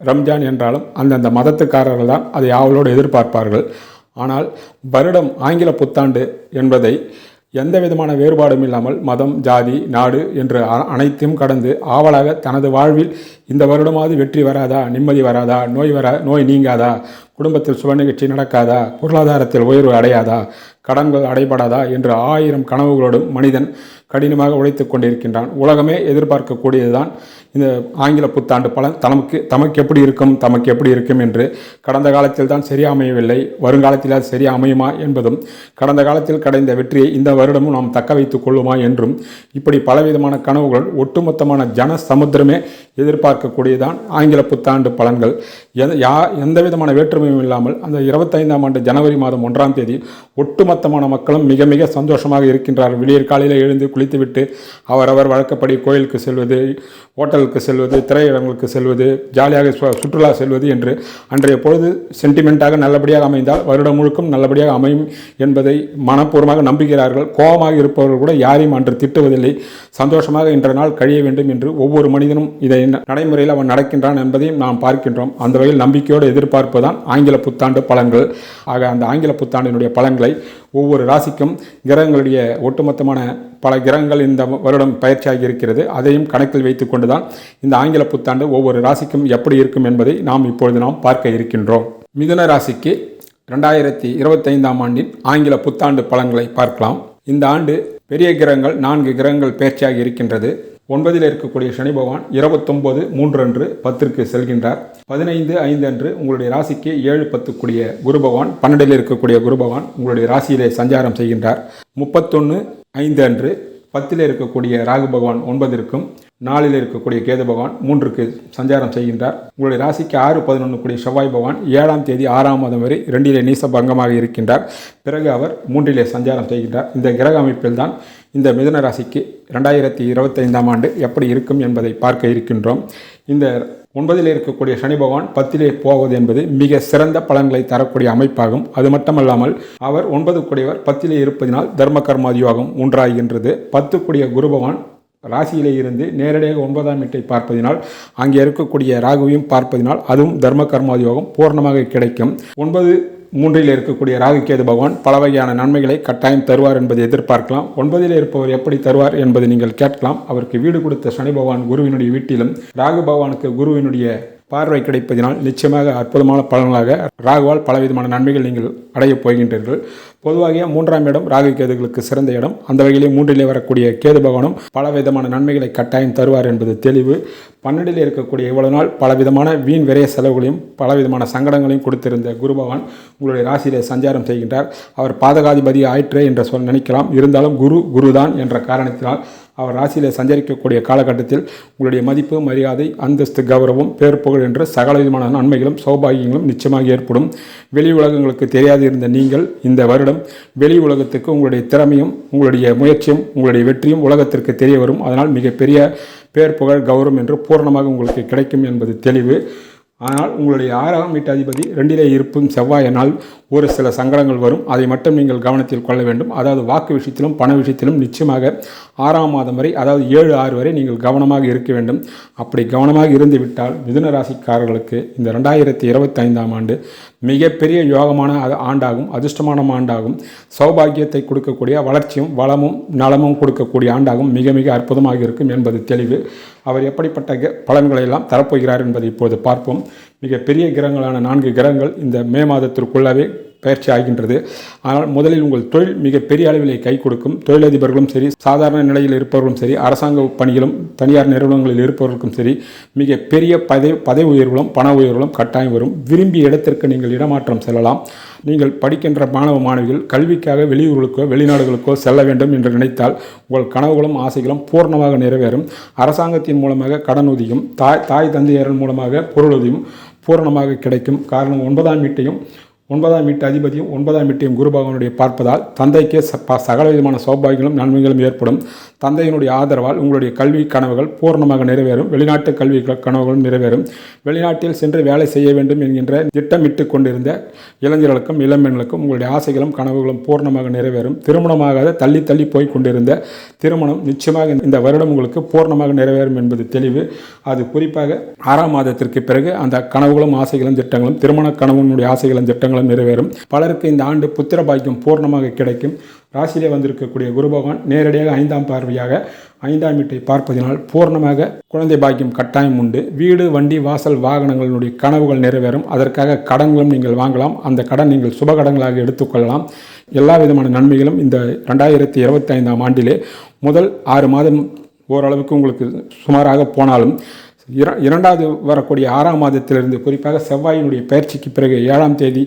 ரம்ஜான் என்றாலும் அந்தந்த மதத்துக்காரர்கள் தான் அதை ஆவலோடு எதிர்பார்ப்பார்கள். ஆனால் வருடம் ஆங்கில புத்தாண்டு என்பதை எந்த விதமான வேறுபாடும் இல்லாமல் மதம் ஜாதி நாடு என்று அனைத்தையும் கடந்து ஆவலாக தனது வாழ்வில் இந்த வருடமாவது வெற்றி வராதா நிம்மதி வராதா நோய் வரா நோய் நீங்காதா குடும்பத்தில் சுப நிகழ்ச்சி நடக்காதா பொருளாதாரத்தில் உயர்வு அடையாதா கடன்கள் அடைபடாதா என்று ஆயிரம் கனவுகளோடும் மனிதன் கடினமாக உழைத்துக் கொண்டிருக்கின்றான். உலகமே எதிர்பார்க்கக்கூடியதுதான். இந்த ஆங்கில புத்தாண்டு பலன் தமக்கு தமக்கு எப்படி இருக்கும் தமக்கு எப்படி இருக்கும் என்று கடந்த காலத்தில் தான் சரியாக அமையவில்லை. வருங்காலத்தில் அது சரியா அமையுமா என்பதும் கடந்த காலத்தில் கிடைந்த வெற்றியை இந்த வருடமும் நாம் தக்க வைத்துக் கொள்ளுமா என்றும் இப்படி பலவிதமான கனவுகள் ஒட்டுமொத்தமான ஜன சமுத்திரமே எதிர்பார்க்கக்கூடியதான் ஆங்கில புத்தாண்டு பலன்கள். எந்த யா எந்த விதமான வேற்றுமையும் இல்லாமல் அந்த இருபத்தைந்தாம் ஆண்டு ஜனவரி மாதம் ஒன்றாம் தேதி ஒட்டுமொத்த ஒட்டுமொத்தமான மக்களும் மிக மிக சந்தோஷமாக இருக்கின்றார்கள். விடியற் காலையில் எழுந்து குளித்துவிட்டு அவரவர் வழக்கப்படி கோயிலுக்கு செல்வது ஹோட்டலுக்கு செல்வது திரையிடங்களுக்கு செல்வது ஜாலியாக சு- சுற்றுலா செல்வது என்று அன்றைய பொழுது சென்டிமெண்ட்டாக நல்லபடியாக அமைந்தால் வருடம் முழுக்கும் நல்லபடியாக அமையும் என்பதை மனப்பூர்வமாக நம்புகிறார்கள். கோபமாக இருப்பவர்கள் கூட யாரையும் அன்று திட்டுவதில்லை. சந்தோஷமாக இன்ற நாள் கழிய வேண்டும் என்று ஒவ்வொரு மனிதனும் இதை நடைமுறையில் அவன் நடக்கின்றான் என்பதையும் நாம் பார்க்கின்றோம். அந்த வகையில் நம்பிக்கையோடு எதிர்பார்ப்பதுதான் ஆங்கில புத்தாண்டு பலன்கள் ஆக அந்த ஆங்கில புத்தாண்டினுடைய பலன்களை ஒவ்வொரு ராசிக்கும் கிரகங்களுடைய ஒட்டுமொத்தமான பல கிரகங்கள் இந்த வருடம் பயிற்சியாகி இருக்கிறது. அதையும் கணக்கில் வைத்துக்கொண்டு தான் இந்த ஆங்கில புத்தாண்டு ஒவ்வொரு ராசிக்கும் எப்படி இருக்கும் என்பதை நாம் இப்பொழுது நாம் பார்க்க இருக்கின்றோம். மிதுன ராசிக்கு ரெண்டாயிரத்தி இருபத்தைந்தாம் ஆண்டின் ஆங்கில புத்தாண்டு பலன்களை பார்க்கலாம். இந்த ஆண்டு பெரிய கிரகங்கள் நான்கு கிரகங்கள் பயிற்சியாகி இருக்கின்றது. ஒன்பதில் இருக்கக்கூடிய சனி பகவான் இருபத்தொம்போது மூன்று அன்று பத்திற்கு செல்கின்றார். பதினைந்து ஐந்து அன்று உங்களுடைய ராசிக்கு ஏழு பத்துக்குரிய குரு பகவான் பன்னெண்டில் இருக்கக்கூடிய குரு பகவான் உங்களுடைய ராசியிலே சஞ்சாரம் செய்கின்றார். முப்பத்தொன்று ஐந்து அன்று பத்தில் இருக்கக்கூடிய ராகு பகவான் ஒன்பதிற்கும் நாலில் இருக்கக்கூடிய கேது பகவான் மூன்றுக்கு சஞ்சாரம் செய்கின்றார். உங்களுடைய ராசிக்கு ஆறு பதினொன்று கூடிய செவ்வாய் பகவான் ஏழாம் தேதி ஆறாம் மாதம் வரை இரண்டிலே நீச பங்கமாக இருக்கின்றார். பிறகு அவர் மூன்றிலே சஞ்சாரம் செய்கின்றார். இந்த கிரக அமைப்பில் தான் இந்த மிதுன ராசிக்கு ரெண்டாயிரத்தி இருபத்தைந்தாம் ஆண்டு எப்படி இருக்கும் என்பதை பார்க்க இருக்கின்றோம். இந்த ஒன்பதில் இருக்கக்கூடிய சனி பகவான் பத்திலே போவது என்பது மிக சிறந்த பலன்களை தரக்கூடிய அமைப்பாகும். அது மட்டுமல்லாமல் அவர் ஒன்பது கூடியவர் பத்திலே இருப்பதினால் தர்ம கர்மாதியோகம் ஒன்றாகின்றது. பத்து கூடிய குரு பகவான் ராசியிலே இருந்து நேரடியாக ஒன்பதாம் வீட்டை பார்ப்பதினால் அங்கே இருக்கக்கூடிய ராகுவையும் பார்ப்பதினால் அதுவும் தர்ம கர்மாதியோகம் பூர்ணமாக கிடைக்கும். ஒன்பது மூன்றில் இருக்கக்கூடிய ராகுகேது பகவான் பல வகையான நன்மைகளை கட்டாயம் தருவார் என்பதை எதிர்பார்க்கலாம். ஒன்பதில் இருப்பவர் எப்படி தருவார் என்பதை நீங்கள் கேட்கலாம். அவருக்கு வீடு கொடுத்த சனி பகவான் குருவினுடைய வீட்டிலும் ராகு பகவானுக்கு குருவினுடைய பார்வை கிடைப்பதினால் நிச்சயமாக அற்புதமான பலன்களாக ராகுவால் பலவிதமான நன்மைகள் நீங்கள் அடையப் போகின்றீர்கள். பொதுவாக மூன்றாம் இடம் ராகு கேதுகளுக்கு சிறந்த இடம். அந்த வகையிலே மூன்றிலே வரக்கூடிய கேது பகவானும் பல விதமான நன்மைகளை கட்டாயம் தருவார் என்பது தெளிவு. பன்னெண்டில் இருக்கக்கூடிய இவ்வளவு நாள் பலவிதமான வீண் விரைய செலவுகளையும் பலவிதமான சங்கடங்களையும் கொடுத்திருந்த குரு பகவான் உங்களுடைய ராசியிலே சஞ்சாரம் செய்கின்றார். அவர் பாதகாதிபதி ஆயிற்றே என்று சொல் நினைக்கலாம். இருந்தாலும் குரு குருதான் என்ற காரணத்தினால் அவர் ராசியில் சஞ்சரிக்கக்கூடிய காலகட்டத்தில் உங்களுடைய மதிப்பு மரியாதை அந்தஸ்து கௌரவம் பேர் புகழ் என்ற சகல விதமான நன்மைகளும் சௌபாகியங்களும் நிச்சயமாக ஏற்படும். வெளி உலகங்களுக்கு தெரியாது இருந்த நீங்கள் இந்த வருடம் வெளி உலகத்துக்கு உங்களுடைய திறமையும் உங்களுடைய முயற்சியும் உங்களுடைய வெற்றியும் உலகத்திற்கு தெரிய வரும். அதனால் மிகப்பெரிய பேர் புகழ் கௌரவம் என்று பூரணமாக உங்களுக்கு கிடைக்கும் என்பது தெளிவு. ஆனால் உங்களுடைய ஆறாம் வீட்டு அதிபதி ரெண்டிலே இருப்பும் செவ்வாயினால் ஒரு சில சங்கடங்கள் வரும். அதை மட்டும் நீங்கள் கவனத்தில் கொள்ள வேண்டும். அதாவது வாக்கு விஷயத்திலும் பண விஷயத்திலும் நிச்சயமாக ஆறாம் மாதம் வரை அதாவது ஏழு ஆறு வரை நீங்கள் கவனமாக இருக்க வேண்டும். அப்படி கவனமாக இருந்துவிட்டால் மிதுன ராசிக்காரர்களுக்கு இந்த ரெண்டாயிரத்தி இருபத்தைந்தாம் ஆண்டு மிகப்பெரிய யோகமான அது- ஆண்டாகும் அதிர்ஷ்டமான ஆண்டாகும். சௌபாகியத்தை கொடுக்கக்கூடிய வளர்ச்சியும் வளமும் நலமும் கொடுக்கக்கூடிய ஆண்டாகும். மிக மிக அற்புதமாக இருக்கும் என்பது தெளிவு. அவர் எப்படிப்பட்ட க- பலன்களை எல்லாம் தரப்போகிறார் என்பதை இப்போது பார்ப்போம். மிகப்பெரிய கிரகங்களான நான்கு கிரகங்கள் இந்த மே மாதத்திற்குள்ளாவே பயிற்சி ஆகின்றது. ஆனால் முதலில் உங்கள் தொழில் மிகப்பெரிய அளவிலே கை கொடுக்கும். தொழிலதிபர்களும் சரி சாதாரண நிலையில் இருப்பவர்களும் சரி அரசாங்க பணிகளும் தனியார் நிறுவனங்களில் இருப்பவர்களுக்கும் சரி மிக பெரிய பதவி பதவி உயர்வுகளும் பண உயர்வுகளும் கட்டாயம் வரும். விரும்பிய இடத்திற்கு நீங்கள் இடமாற்றம் செல்லலாம். நீங்கள் படிக்கின்ற மாணவ மாணவிகள் கல்விக்காக வெளியூர்களுக்கோ வெளிநாடுகளுக்கோ செல்ல வேண்டும் என்று நினைத்தால் உங்கள் கனவுகளும் ஆசைகளும் பூர்ணமாக நிறைவேறும். அரசாங்கத்தின் மூலமாக கடனுதவியும் தாய் தாய் தந்தையர்கள் மூலமாக பொருளுதவியும் பூரணமாக கிடைக்கும். காரணம் ஒன்பதாம் வீட்டையும் ஒன்பதாம் வீட்டு அதிபதியும் ஒன்பதாம் வீட்டையும் குரு பகவானுடைய பார்ப்பதால் தந்தைக்கே ச- ப- சகல விதமான சௌபாகியங்களும் நன்மைகளும் ஏற்படும். தந்தையினுடைய ஆதரவால் உங்களுடைய கல்வி கனவுகள் பூர்ணமாக நிறைவேறும். வெளிநாட்டு கல்வி கனவுகளும் நிறைவேறும். வெளிநாட்டில் சென்று வேலை செய்ய வேண்டும் என்கின்ற திட்டமிட்டு கொண்டிருந்த இளைஞர்களுக்கும் இளம்பெண்களுக்கும் உங்களுடைய ஆசைகளும் கனவுகளும் பூர்ணமாக நிறைவேறும். திருமணமாகாத தள்ளி தள்ளி போய் கொண்டிருந்த திருமணம் நிச்சயமாக இந்த வருடம் உங்களுக்கு பூர்ணமாக நிறைவேறும் என்பது தெளிவு. அது குறிப்பாக ஆறாம் மாதத்திற்கு பிறகு அந்த கனவுகளும் ஆசைகளும் திட்டங்களும் திருமண கனவுனுடைய ஆசைகளும் திட்டங்களும் நிறைவேறும். பலருக்கு இந்த ஆண்டு புத்திர பாக்கியம் பூர்ணமாக கிடைக்கும். ராசியிலே வந்திருக்கக்கூடிய குரு பகவான் நேரடியாக ஐந்தாம் பார்வையாக ஐந்தாம் வீட்டை பார்ப்பதினால் பூர்ணமாக குழந்தை பாக்கியம் கட்டாயம் உண்டு. வீடு வண்டி வாசல் வாகனங்களினுடைய கனவுகள் நிறைவேறும். அதற்காக கடன்களும் நீங்கள் வாங்கலாம். அந்த கடன் நீங்கள் சுப கடன்களாக எடுத்துக்கொள்ளலாம். எல்லா விதமான நன்மைகளும் இந்த ரெண்டாயிரத்தி இருபத்தி ஐந்தாம் ஆண்டிலே முதல் ஆறு மாதம் ஓரளவுக்கு உங்களுக்கு சுமாராக போனாலும் இர இரண்டாவது வரக்கூடிய ஆறாம் மாதத்திலிருந்து குறிப்பாக செவ்வாயினுடைய பயிற்சிக்கு பிறகு ஏழாம் தேதி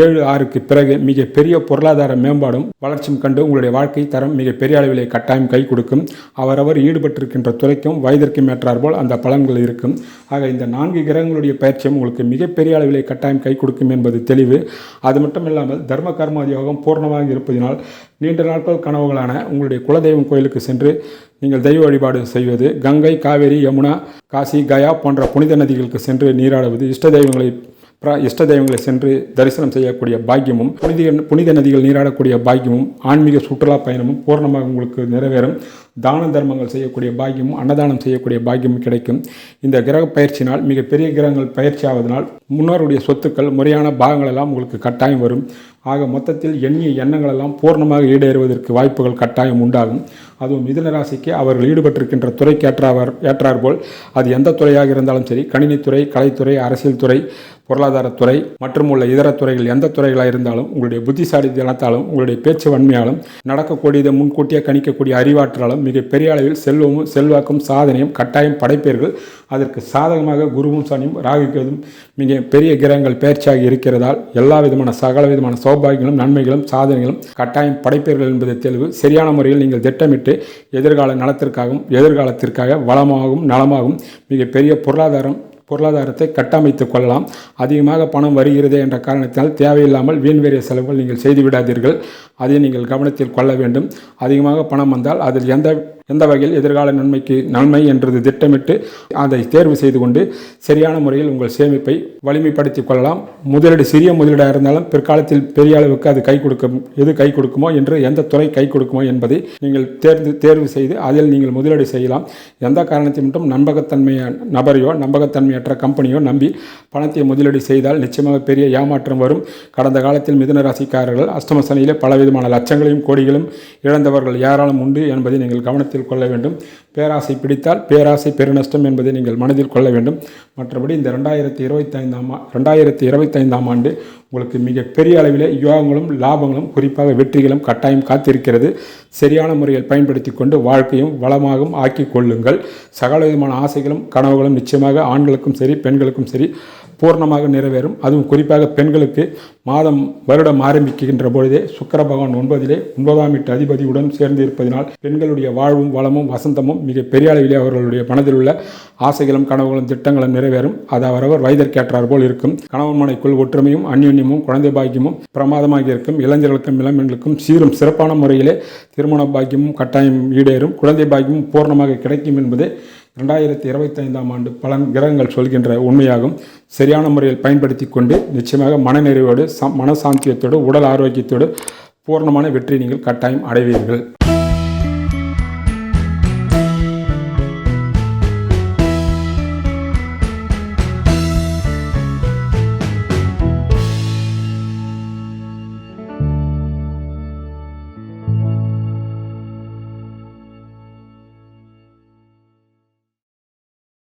ஏழு ஆறுக்கு பிறகு மிக பெரிய பொருளாதார மேம்பாடும் வளர்ச்சியும் கண்டு உங்களுடைய வாழ்க்கை தரம் மிக பெரிய அளவிலே கட்டாயம் கை கொடுக்கும். அவரவர் ஈடுபட்டிருக்கின்ற துறைக்கும் வயதிற்கும் ஏற்றாற்போல் அந்த பலன்கள் இருக்கும். ஆக இந்த நான்கு கிரகங்களுடைய பயிற்சியும் உங்களுக்கு மிகப்பெரிய அளவிலே கட்டாயம் கை கொடுக்கும் என்பது தெளிவு. அது மட்டும் இல்லாமல் தர்ம கர்மாதி யோகம் பூர்ணமாக இருப்பதினால் நீண்ட நாட்கள் கனவுகளான உங்களுடைய குலதெய்வம் கோயிலுக்கு சென்று நீங்கள் தெய்வ வழிபாடு செய்வது கங்கை காவேரி யமுனா காசி கயா போன்ற புனித நதிகளுக்கு சென்று நீராடுவது இஷ்ட தெய்வங்களை இஷ்ட தெய்வங்களை சென்று தரிசனம் செய்யக்கூடிய பாக்கியமும் புனித புனித நதிகள் நீராடக்கூடிய பாக்கியமும் ஆன்மீக சுற்றுலா பயணமும் பூர்ணமாக உங்களுக்கு நிறைவேறும். தான தர்மங்கள் செய்யக்கூடிய பாக்கியமும் அன்னதானம் செய்யக்கூடிய பாக்கியமும் கிடைக்கும். இந்த கிரக பயிற்சினால் மிகப்பெரிய கிரகங்கள் பயிற்சி ஆவதனால் முன்னோருடைய சொத்துக்கள் முறையான பாகங்கள் எல்லாம் உங்களுக்கு கட்டாயம் வரும். ஆக மொத்தத்தில் எண்ணிய எண்ணங்கள் எல்லாம் பூர்ணமாக ஈடேறுவதற்கு வாய்ப்புகள் கட்டாயம் உண்டாகும். அதுவும் மிதுன ராசிக்கு அவர்கள் ஈடுபட்டிருக்கின்ற துறைக்கு ஏற்றாவார் ஏற்றாற்போல் அது எந்த துறையாக இருந்தாலும் சரி கணினித்துறை கலைத்துறை அரசியல் துறை பொருளாதாரத்துறை மற்றும் உள்ள இதர துறைகள் எந்த துறைகளாக இருந்தாலும் உங்களுடைய புத்திசாலித்தனத்தாலும் உங்களுடைய பேச்சு வன்மையாலும் நடக்கக்கூடியதை முன்கூட்டியே கணிக்கக்கூடிய அறிவாற்றலாலும் மிக பெரிய அளவில் செல்வமும் செல்வாக்கும் சாதனையும் கட்டாயம் படைப்பீர்கள். அதற்கு சாதகமாக குருவும் சனியும் ராகுக்கிறதும் மிக பெரிய கிரகங்கள் பயிற்சியாகி இருக்கிறதால் எல்லா விதமான சகல விதமான சௌபாகியங்களும் நன்மைகளும் சாதனைகளும் கட்டாயம் படைப்பீர்கள் என்பது தெளிவு. சரியான முறையில் நீங்கள் திட்டமிட்டு எதிர்கால நலத்திற்காகவும் எதிர்காலத்திற்காக வளமாகவும் நலமாகவும் மிகப்பெரிய பொருளாதாரம் பொருளாதாரத்தை கட்டமைத்துக் கொள்ளலாம். அதிகமாக பணம் வருகிறதே என்ற காரணத்தினால் தேவையில்லாமல் வீண்வேறிய செலவுகள் நீங்கள் செய்து விடாதீர்கள் அதை நீங்கள் கவனத்தில் கொள்ள வேண்டும். அதிகமாக பணம் வந்தால் அதில் எந்த எந்த வகையில் எதிர்கால நன்மைக்கு நன்மை என்றது திட்டமிட்டு அதை தேர்வு செய்து கொண்டு சரியான முறையில் உங்கள் சேமிப்பை வலிமைப்படுத்திக் கொள்ளலாம். முதலீடு சிறிய முதலீடாக இருந்தாலும் பிற்காலத்தில் பெரிய அளவுக்கு அது கை கொடுக்கும் எது கை கொடுக்குமோ என்று எந்த துறை கை கொடுக்குமோ என்பதை நீங்கள் தேர்ந்து தேர்வு செய்து அதில் நீங்கள் முதலீடு செய்யலாம். எந்த காரணத்தை மட்டும் நம்பகத்தன்மைய நபரையோ நம்பகத்தன்மையற்ற கம்பெனியோ நம்பி பணத்தை முதலீடு செய்தால் நிச்சயமாக பெரிய ஏமாற்றம் வரும். கடந்த காலத்தில் மிதுன ராசிக்காரர்கள் அஷ்டம சனியிலே பலவிதமான லட்சங்களையும் கோடிகளும் இழந்தவர்கள் ஏராளம் உண்டு என்பதை நீங்கள் கவனத்தில் கொள்ள வேண்டும். பேராசை பிடித்தால் பேராசை பெருநஷ்டம் என்பதை நீங்கள் மனதில் கொள்ள வேண்டும். மற்றபடி இந்த ரெண்டாயிரத்தி இருபத்தைந்தாம் ரெண்டாயிரத்தி இருபத்தைந்தாம் ஆண்டு உங்களுக்கு மிகப்பெரிய அளவில் அளவிலே யோகங்களும் லாபங்களும் குறிப்பாக வெற்றிகளும் கட்டாயம் காத்திருக்கிறது. சரியான முறையில் பயன்படுத்தி கொண்டு வாழ்க்கையும் வளமாகவும் ஆக்கி கொள்ளுங்கள். சகல விதமான ஆசைகளும் கனவுகளும் நிச்சயமாக ஆண்களுக்கும் சரி பெண்களுக்கும் சரி பூர்ணமாக நிறைவேறும். அதுவும் குறிப்பாக பெண்களுக்கு மாதம் வருடம் ஆரம்பிக்கின்ற பொழுதே சுக்கர பகவான் ஒன்பதிலே ஒன்பதாம் வீட்டு அதிபதியுடன் சேர்ந்து இருப்பதினால் பெண்களுடைய வாழ்வும் வளமும் வசந்தமும் மிக பெரிய அளவிலே அவர்களுடைய மனதில் உள்ள ஆசைகளும் கனவுகளும் திட்டங்களும் நிறைவேறும். அது அவரவர் வயதிற்கேற்றார் போல் இருக்கும். கணவன் மனைக்குள் ஒற்றுமையும் அந்யோன்யமும் குழந்தை பாக்கியமும் பிரமாதமாக இருக்கும். இளைஞர்களுக்கும் இளம்பெண்களுக்கும் சீரும் சிறப்பான முறையிலே திருமண பாக்கியமும் கட்டாயம் ஈடேறும். குழந்தை பாக்கியமும் பூர்ணமாக கிடைக்கும் என்பதே ரெண்டாயிரத்தி இருபத்தைந்தாம் ஆண்டு பலன் கிரகங்கள் சொல்கின்ற உண்மையாகும். சரியான முறையில் பயன்படுத்தி கொண்டு நிச்சயமாக மனநிறைவோடு ச மனசாந்தியத்தோடு உடல் ஆரோக்கியத்தோடு பூர்ணமான வெற்றி நீங்கள் கட்டாயம் அடைவீர்கள்.